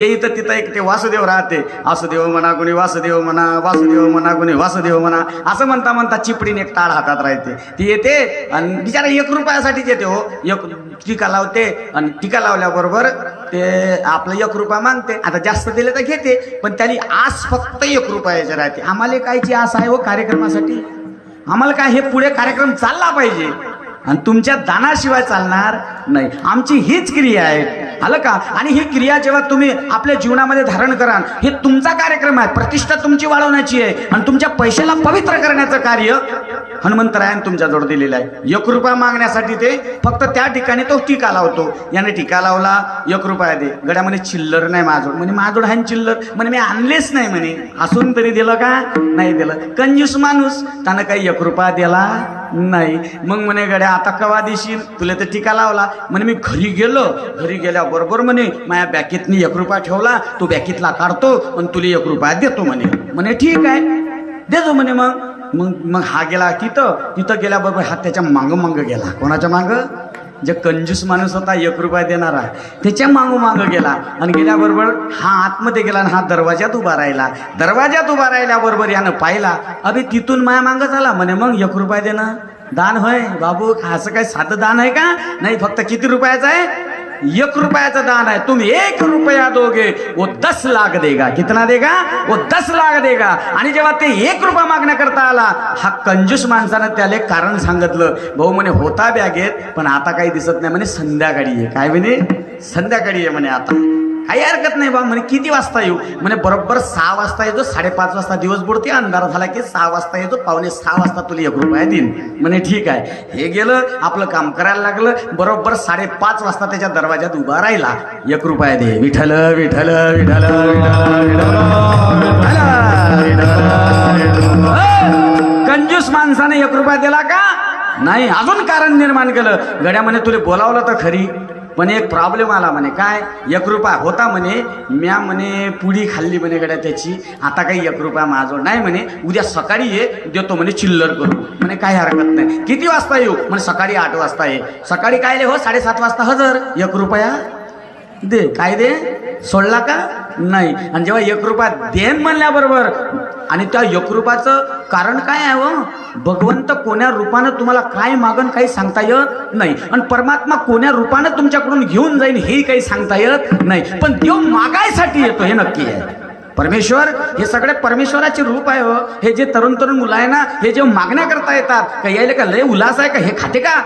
ते इथं तिथं एक ते वासुदेव राहते. वासुदेव म्हणा कुणी वासुदेव म्हणा वासुदेव म्हणा कुणी वासुदेव म्हणा असं म्हणता म्हणता चिपडीने एक टाळ हातात राहते. ती येते आणि बिचारा एक रुपयासाठीच येते हो. एक टीका लावते आणि टीका लावल्याबरोबर ते आपलं एक रुपया मागते. आता जास्त दिले तर घेते पण त्याची आस फक्त एक रुपयाची राहते. आम्हाला कायची आस आहे हो कार्यक्रमासाठी? आम्हाला काय हे पुढे कार्यक्रम चालला पाहिजे? आणि तुमच्या दानाशिवाय चालणार नाही. आमची हीच क्रिया आहे. आलं का? आणि ही क्रिया जेव्हा तुम्ही आपल्या जीवनामध्ये धारण कराल हे तुमचा कार्यक्रम आहे. प्रतिष्ठा तुमची वाढवण्याची आहे. आणि तुमच्या पैशाला पवित्र करण्याचं कार्य हनुमंतरायाने तुमच्याजवळ दिलेलं आहे. एक रुपया मागण्यासाठी ते फक्त त्या ठिकाणी तो टीका लावतो. याने टीका लावला एक रुपया दे. गड्या म्हणे चिल्लर नाही माझोड म्हणे माझोड आहे चिल्लर. म्हणे मी आणलेच नाही. म्हणे असून तरी दिलं का? नाही दिलं. कंजूस माणूस. त्यानं काही एक रुपया दिला नाही. मग म्हणे गड्या आता कवा देशील? तुला तर टीका लावला. म्हणे मी घरी गेलो. घरी गेल्याबरोबर म्हणे माझ्या बॅकेतनी एक रुपया ठेवला. तो बॅकेतला काढतो आणि तुला एक रुपया देतो. म्हणे. म्हणे ठीक आहे. देतो. म्हणे मग. मग मग हा गेला तिथं तिथं गेल्याबरोबर हा त्याच्या मागं मागं गेला. कोणाच्या मागं? जे कंजूस माणूस होता एक रुपया देणारा. त्याच्या मागं मागं गेला. आणि गेल्याबरोबर हा आतमध्ये गेला आणि हा दरवाज्यात उभा राहिला. दरवाज्यात उभा राहिल्याबरोबर यानं पाहिला अभि तिथून माया मागं झाला. म्हणे मग एक रुपया देणं. दान होय. बाबू असं काय साधं दान आहे का? नाही फक्त किती रुपयाचं आहे? एक रुपयाचं दान है तुम एक रुपया दोगे वो दस लाख देगा. कितना देगा? वो दस लाख देगा. आणि जेव्हा ते एक रुपया मागण्याकरता आला हा कंजूस माणसानं त्याला एक कारण सांगितलं. भाऊ म्हणे होता बॅगेत पण आता काही दिसत नाही म्हणे संध्याकाळी आहे काय म्हणे? संध्याकाळी आहे म्हणे आता. काही हरकत नाही बा. म्हणे किती वाजता येऊ? म्हणे बरोबर सहा वाजता येतो साडेपाच वाजता. दिवस बुडते अंधार झाला की सहा वाजता येतो पावणे सहा वाजता तुला एक रुपया देईन. म्हणे ठीक आहे. हे गेलं आपलं काम करायला लागलं बरोबर साडेपाच वाजता त्याच्या दरवाजात उभा राहिला. एक रुपया दे. विठल विठल विठल कंजूस माणसाने एक रुपया दिला का? नाही अजून कारण निर्माण केलं. गड्या म्हणे तुला बोलावलं तर खरी. पण एक प्रॉब्लेम आला म्हणे. काय? एक रुपया होता म्हणे. म्या म्हणे पुडी खाल्ली म्हणे गड्या त्याची. आता काही एक रुपया माझं नाही म्हणे. उद्या सकाळी ये देतो म्हणे चिल्लर करू म्हणे काही हरकत नाही. किती वाजता येऊ? म्हणे सकाळी आठ वाजता ये. सकाळी काय हो? साडेसात वाजता. हजर. एक रुपया दे. काय दे? सोडला का? नाही. आणि जेव्हा एक रुपया देन म्हणल्याबरोबर आणि त्या एक रुपयाचं कारण काय आहे व भगवंत कोण्या रूपानं तुम्हाला काय मागन काही सांगता येत नाही. आणि परमात्मा कोण्या रूपानं तुमच्याकडून घेऊन जाईल हे काही सांगता येत नाही. पण देव मागायसाठी येतो हे नक्की आहे. परमेश्वर हे सगळे परमेश्वराचे रूप आहे हो. हे जे तरुण तरुण मुलं आहे ना हे जे मागण्या करता येतात का यायला का लय उल्हास आहे का? हे खाते का?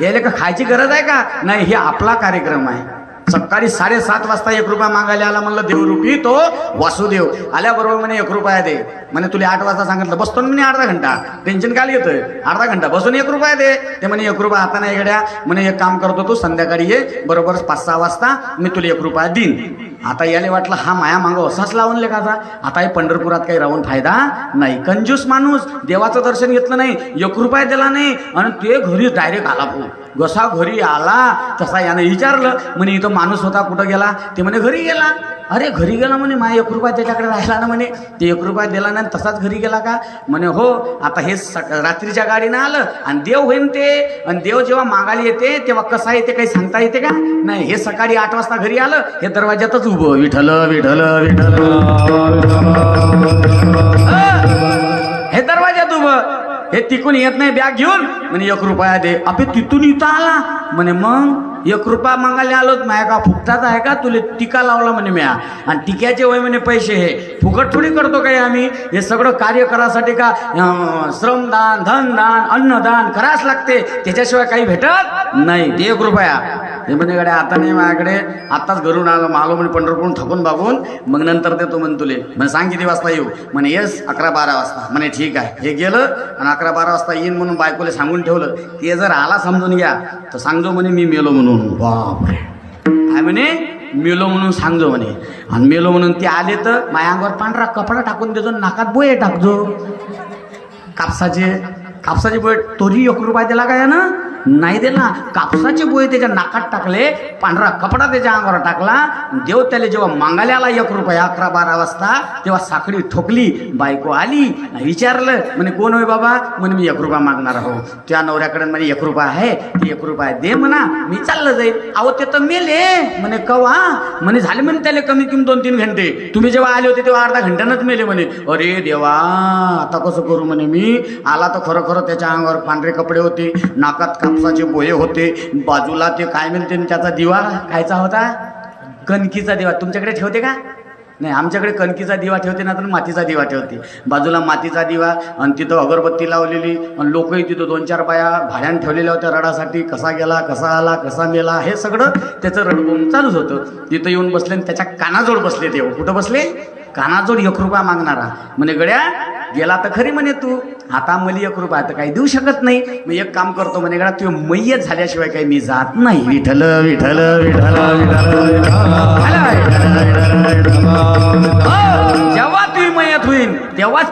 यायला का खायची गरज आहे का? नाही हे आपला कार्यक्रम आहे. सकाळी साडेसात वाजता एक रुपया मागायला आला म्हणलं देवरूपी तो वासुदेव. आल्याबरोबर म्हणे एक रुपया दे. म्हणे तुला आठ वाजता सांगितलं बसतो ना म्हणे अर्धा घंटा. टेन्शन काय घेतोय? अर्धा घंटा. बसून एक रुपया दे. ते म्हणे एक रुपया आता नाही घड्या म्हणे एक काम करतो तू संध्याकाळी ये. बरोबर पाच सहा वाजता मी तुला एक रुपया देईन. आता याले वाटलं हा माया मागं असाच लावून लेखा का आता? आता हे पंढरपुरात काही राहून फायदा नाही. कंजूस माणूस देवाचं दर्शन घेतलं नाही एक रुपया दिला नाही आणि ते घरी डायरेक्ट आला भाऊ. जसा घरी आला तसा यानं विचारलं. म्हणे इथं माणूस होता कुठं गेला? ते म्हणे घरी गेला. अरे घरी गेला म्हणे मा एक रुपया त्याच्याकडे राहिला ना म्हणे. ते एक रुपया दिला नाही तसाच घरी गेला का? म्हणे हो आता हे सक रात्रीच्या गाडीनं आलं आणि देव होईन ते. आणि देव जेव्हा मागायला येते तेव्हा कसा येते काही सांगता येते का? नाही हे सकाळी आठ वाजता घरी आलं हे दरवाज्यातच उभं. विठल विठल विठल हे दरवाज्यात उभं. हे तिकून येत नाही बॅग घेऊन. म्हणे एक रुपया दे. अपे तिथून इथं आला. म्हणे मग? एक रुपया मागायला आलोत. माया का फुकटाच आहे का? तुले टिका लावला म्हणे म्या. आणि टिक्याचे वय म्हणे पैसे हे. फुकट थोडी करतो काय आम्ही? हे सगळं कार्य करासाठी का? श्रमदान धनदान अन्नदान करावंच लागते. त्याच्याशिवाय काही भेटत नाही. ते एक रुपया. हे म्हणे गड्या आता नाही माझ्याकडे. आत्ताच घरून आलो. मालो म्हणे पंढरपूर थकून बागून मग नंतर देतो म्हणे तुले. म्हणे सांग किती वाजता येऊ? म्हणे येस अकरा बारा वाजता. म्हणे ठीक आहे. हे गेलं आणि अकरा बारा वाजता येईन म्हणून बायकोले सांगून ठेवलं. ते जर आला समजून घ्या तर सांगजो म्हणे मी मेलो म्हणून. बापरे. काय म्हणे? मेलो म्हणून सांगजो म्हणे. आणि मेलो म्हणून ते आले तर माझ्या अंगावर पांढरा कपडा टाकून देतो नाकात बोये टाकजो कापसाचे कापसाचे बोय तोरी एक रुपया दिला काय ना? नाही दिला. कापसाचे बोये त्याच्या नाकात टाकले पांढरा कपडा त्याच्या अंगावर टाकला. देव त्याला जेव्हा मागायला आला एक रुपया अकरा बारा वाजता तेव्हा साखळी ठोकली बायको आली विचारलं म्हणे कोण होय बाबा? म्हणे मी एक रुपया मागणार आहो. त्या नवऱ्याकडे म्हणे एक रुपया आहे. ते एक रुपया दे म्हणा मी चाललं जाईल अहो ते तर मेले. म्हणे कवा? म्हणे झाले म्हणे त्याला कमी किम दोन तीन घंटे. तुम्ही जेव्हा आले होते तेव्हा अर्धा घंट्यानंच मेले म्हणे. अरे देवा आता कसं करू म्हणे मी? आला तर खरं खरं त्याच्या अंगावर पांढरे कपडे होते नाकात कापसाचे बोये होते बाजूला ते काय म्हणते त्याचा दिवा? कायचा होता? कणकीचा दिवा. तुमच्याकडे ठेवते का? नाही आमच्याकडे कणकीचा दिवा ठेवते ना तर मातीचा दिवा ठेवते. बाजूला मातीचा दिवा आणि तिथं अगरबत्ती लावलेली आणि लोकही तिथं दोन चार बाया भाड्यानं ठेवलेल्या होत्या रडासाठी. कसा गेला कसा आला कसा मेला हे सगळं त्याचं रडबोम चालूच होतं. तिथं येऊन बसले आणि त्याच्या कानाजवळ बसले ते. कुठं बसले? कानाजवळ एक रुपया मागणारा. म्हणे गड्या गेला तर खरी म्हणे तू. आता मली एक रुपया तर काही देऊ शकत नाही. मी एक काम करतो म्हणे गड्या तू मैयत झाल्याशिवाय काही मी जात नाही. विठल विठल विठल जेव्हा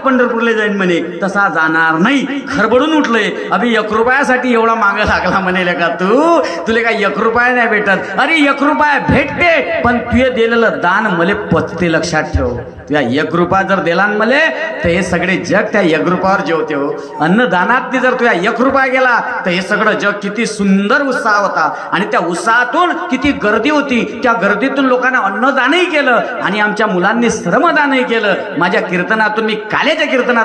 पंढरपूरला जाईन म्हणे तसा जाणार नाही. खरबडून उठलंय. अभि एक रुपयासाठी एवढा माग लागला म्हणेले का तू. तुला काय एक रुपया नाही भेटत. अरे एक रुपया भेटते पण तुझे दिलेलं दान मले पचते लक्षात ठेव. त्या एक रुपया जर दिला न मले तर हे सगळे जग त्या एक रुपयावर जेवते हो. अन्नदानात जर तुझ्या एक रुपया गेला तर हे सगळं जग किती सुंदर उत्साह होता. आणि त्या उत्साहातून किती गर्दी होती. त्या गर्दीतून लोकांना अन्नदानही केलं आणि आमच्या मुलांनी श्रमदानही केलं. माझ्या कीर्तनातून मी काल्याच्या कीर्तनातून